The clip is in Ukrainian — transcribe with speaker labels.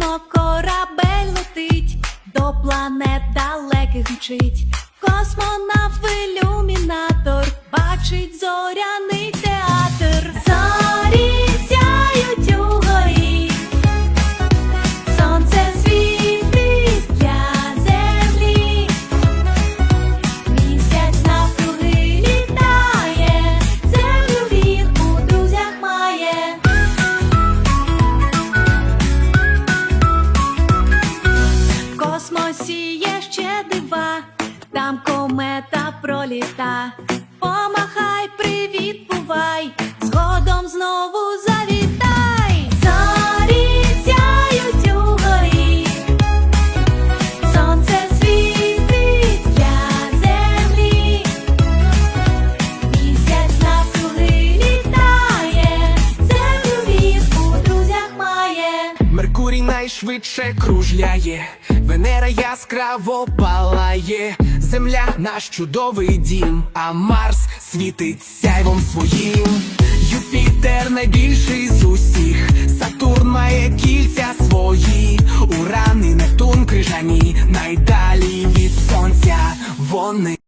Speaker 1: Успішно корабель летить, до планет далеких мчить. Космонавт ілюмінатор космосі є ще дива, там комета проліта.
Speaker 2: Меркурій найшвидше кружляє, Венера яскраво палає, Земля наш чудовий дім, а Марс світить сяйвом своїм. Юпітер найбільший з усіх, Сатурн має кільця свої, Уран і Нептун крижані, найдалі від сонця вони.